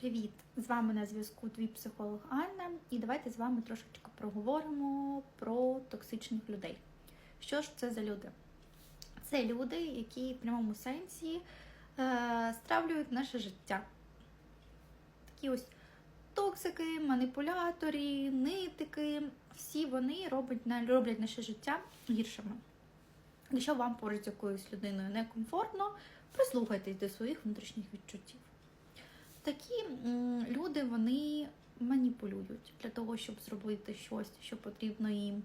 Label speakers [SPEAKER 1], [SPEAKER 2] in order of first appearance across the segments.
[SPEAKER 1] Привіт! З вами на зв'язку твій психолог Анна, і давайте з вами трошечки проговоримо про токсичних людей. Що ж це за люди? Це люди, які в прямому сенсі е, стравлюють наше життя. Такі ось токсики, маніпулятори, нитики, всі вони роблять, роблять наше життя гіршими. Якщо вам поруч з якоюсь людиною некомфортно, прислухайтесь до своїх внутрішніх відчуттів. Такі люди вони маніпулюють для того, щоб зробити щось, що потрібно їм.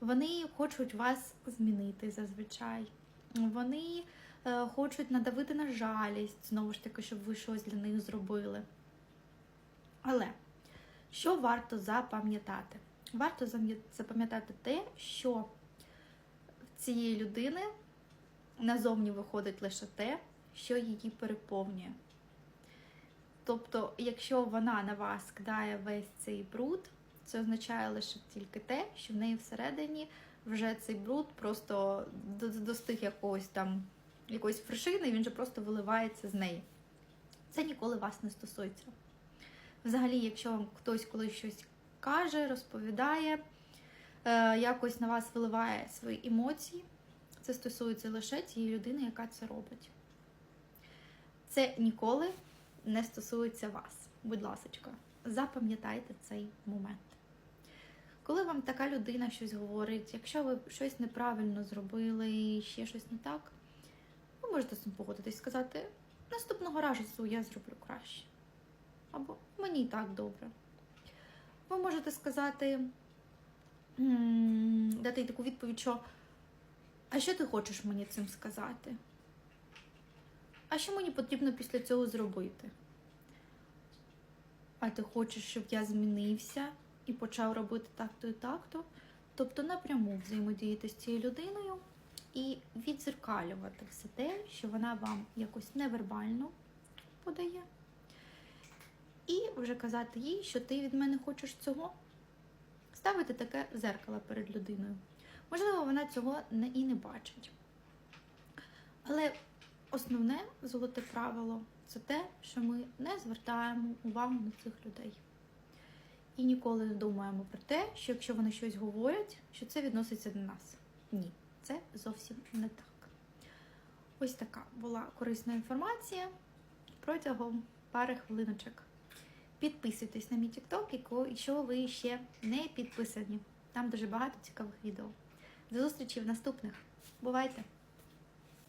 [SPEAKER 1] Вони хочуть вас змінити зазвичай. Вони е, хочуть надавити на жалість, знову ж таки, щоб ви щось для них зробили. Але що варто запам'ятати? Варто запам'ятати те, що в цієї людини назовні виходить лише те, що її переповнює. Тобто, якщо вона на вас кидає весь цей бруд, це означає лише тільки те, що в неї всередині вже цей бруд просто достиг якогось там якоїсь фришини, він же просто виливається з неї. Це ніколи вас не стосується. Взагалі, якщо вам хтось колись щось каже, розповідає, е, якось на вас виливає свої емоції, це стосується лише тієї людини, яка це робить. Це ніколи не стосується вас. Будь ласочка, запам'ятайте цей момент. Коли вам така людина щось говорить, якщо ви щось неправильно зробили, ще щось не так, ви можете з цим погодитись і сказати, наступного разу я зроблю краще. Або мені і так добре. Ви можете сказати, дати таку відповідь, що а що ти хочеш мені цим сказати? А що мені потрібно після цього зробити? А ти хочеш, щоб я змінився і почав робити так-то і так-то? Тобто напряму взаємодіяти з цією людиною і відзеркалювати все те, що вона вам якось невербально подає. І вже казати їй, що ти від мене хочеш цього. Ставити таке зеркало перед людиною. Можливо, вона цього і не бачить. Але основне золоте правило це те, що ми не звертаємо увагу на цих людей. І ніколи не думаємо про те, що якщо вони щось говорять, що це відноситься до нас. Ні, це зовсім не так. Ось така була корисна інформація протягом пари хвилиночок. Підписуйтесь на мій TikTok, якщо ви ще не підписані. Там дуже багато цікавих відео. До зустрічі в наступних. Бувайте!